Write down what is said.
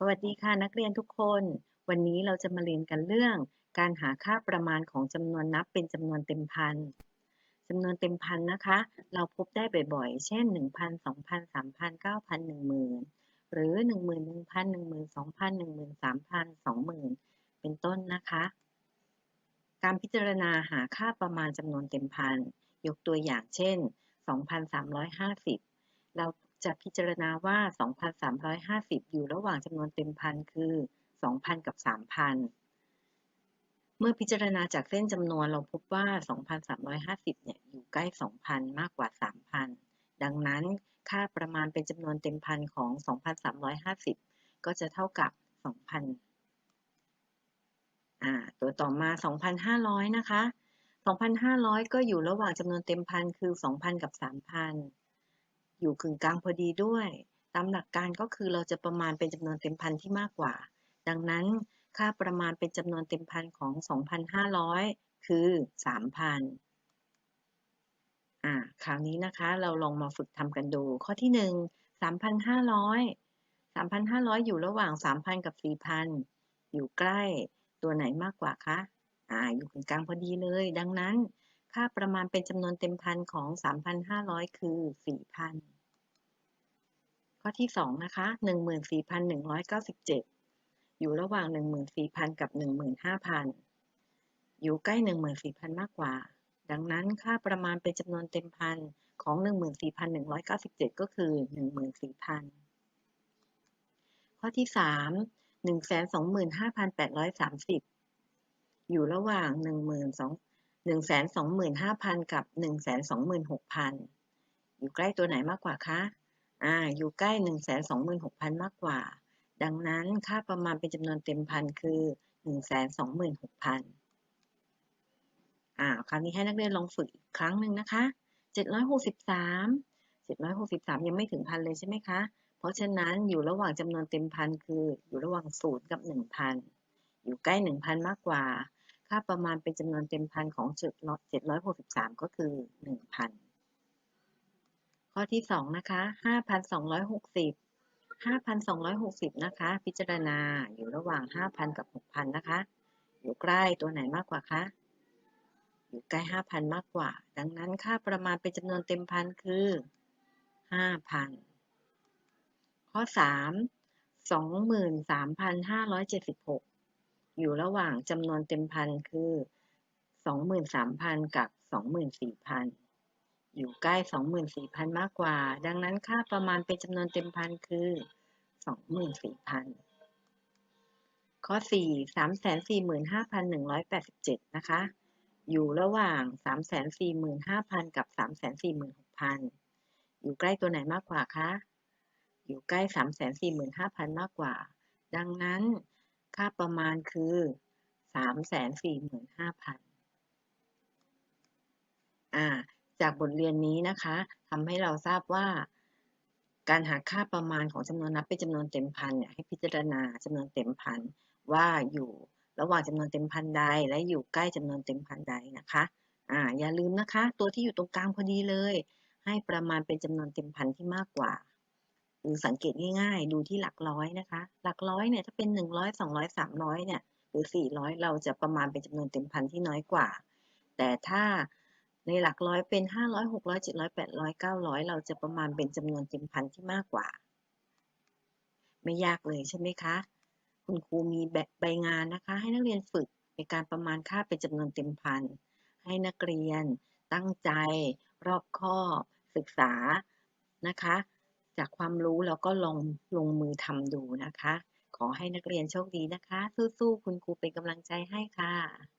สวัสดีค่ะนักเรียนทุกคน วันนี้เราจะมาเรียนกันเรื่อง การหาค่าประมาณของจำนวนนับเป็นจำนวนเต็มพันจำนวนเต็มพันนะคะ เราพบได้บ่อยๆ เช่น 1,000 2,000 3,000 9,000 10,000 หรือ11,000 12,000 13,000 20,000 เป็นต้นนะคะ การพิจารณาหาค่าประมาณจำนวนเต็มพันยกตัวอย่างเช่น 2,350 เรา จะพิจารณาว่า 2,350 อยู่ระหว่างจำนวนเต็มพันคือ 2,000 กับ 3,000 เมื่อพิจารณาจากเส้นจำนวนเราพบว่า 2,350 เนี่ยอยู่ใกล้ 2,000 มากกว่า 3,000 ดังนั้นค่าประมาณเป็นจำนวนเต็มพันของ 2,350 ก็จะเท่ากับ 2,000 อ่า ตัวต่อมา 2,500 นะคะ 2,500 ก็อยู่ระหว่างจำนวนเต็มพันคือ 2,000 กับ 3,000 อยู่กึ่งกลางพอดีด้วย ตามหลักการก็คือเราจะประมาณเป็นจำนวนเต็มพันที่มากกว่า ดังนั้นค่าประมาณเป็นจำนวนเต็มพันของ 2,500 คือ 3,000 อ่า คราวนี้นะคะเราลองมาฝึกทำกันดู ข้อที่ 1 3,500 3,500 อยู่ระหว่าง 3,000 กับ 4,000 อยู่ใกล้ ตัวไหนมากกว่าคะ อ่า อยู่กึ่งกลางพอดีเลย ดังนั้น ค่าประมาณเป็นจำนวนเต็มพันของ 3,500 คือ 4,000 ข้อที่ 2 นะคะ 14,197 อยู่ระหว่าง 14,000 กับ 15,000 อยู่ใกล้ 14,000 มากกว่า ดังนั้นค่าประมาณเป็นจำนวนเต็มพันของ 14,197 ก็คือ 14,000 ข้อที่ 3 125,830 อยู่ระหว่าง 1 2 125,000 กับ 126,000 อยู่ใกล้ตัวไหนมากกว่าคะ อ่าอยู่ใกล้ 126,000 มากกว่า ดังนั้นค่าประมาณเป็นจำนวนเต็มพันคือ 126,000อ่าคราวนี้ให้นักเรียนลองฝึกอีกครั้งหนึ่งนะคะ 763 763 ยังไม่ถึงพันเลยใช่ไหมคะ เพราะฉะนั้นอยู่ระหว่างจำนวนเต็มพันคืออยู่ระหว่าง0กับ 1,000 อยู่ใกล้ 1,000 มากกว่า ค่าประมาณเป็นจำนวนเต็มพันของ763 ก็คือ 1,000 ข้อที่2นะคะ5,260 5,260นะคะ พิจารณาอยู่ระหว่าง5,000กับ6,000นะคะ อยู่ใกล้ตัวไหนมากกว่าคะอยู่ใกล้5,000มากกว่า ดังนั้นค่าประมาณเป็นจำนวนเต็มพันคือ5,000ข้อ3 23,576อยู่ระหว่างจำนวนเต็มพันคือ23,000กับ24,000อ อยู่ใกล้ 24,000 มากกว่า ดังนั้นค่าประมาณเป็นจำนวนเต็มพันคือ 24,000 ข้อ 4 345,187 นะคะ อยู่ระหว่าง 345,000 กับ 346,000 อยู่ใกล้ตัวไหนมากกว่าคะ อยู่ใกล้ 345,000 มากกว่า ดังนั้นค่าประมาณคือ 345,000 อ่า จากบทเรียนนี้นะคะทำให้เราทราบว่า การหาค่าประมาณของจำนวนนับเป็นจำนวนเต็มพันเนี่ยให้พิจารณาจำนวนเต็มพันว่าอยู่ระหว่างจำนวนเต็มพันใด และอยู่ใกล้จำนวนเต็มพันใดนะคะอ่าอย่าลืมนะคะ ตัวที่อยู่ตรงกลางพอดีเลย ให้ประมาณเป็นจำนวนเต็มพันที่มากกว่าหรือสังเกตง่ายๆ ดูที่หลักร้อยนะคะ หลักร้อยเนี่ยถ้าเป็น 100 200 300เนี่ยหรือ 400 เราจะประมาณเป็นจำนวนเต็มพันที่น้อยกว่า แต่ถ้า ในหลักร้อยเป็น 500 600 700 800 900 เราจะประมาณเป็นจำนวนเต็มพันที่มากกว่า ไม่ยากเลยใช่ไหมคะ คุณครูมีใบงานนะคะ ให้นักเรียนฝึกในการประมาณค่าเป็นจำนวนเต็มพัน ให้นักเรียนตั้งใจรอบคอบศึกษานะคะ จากความรู้แล้วก็ลองลงมือทำดูนะคะ ขอให้นักเรียนโชคดีนะคะ สู้ๆคุณครูเป็นกำลังใจให้ค่ะ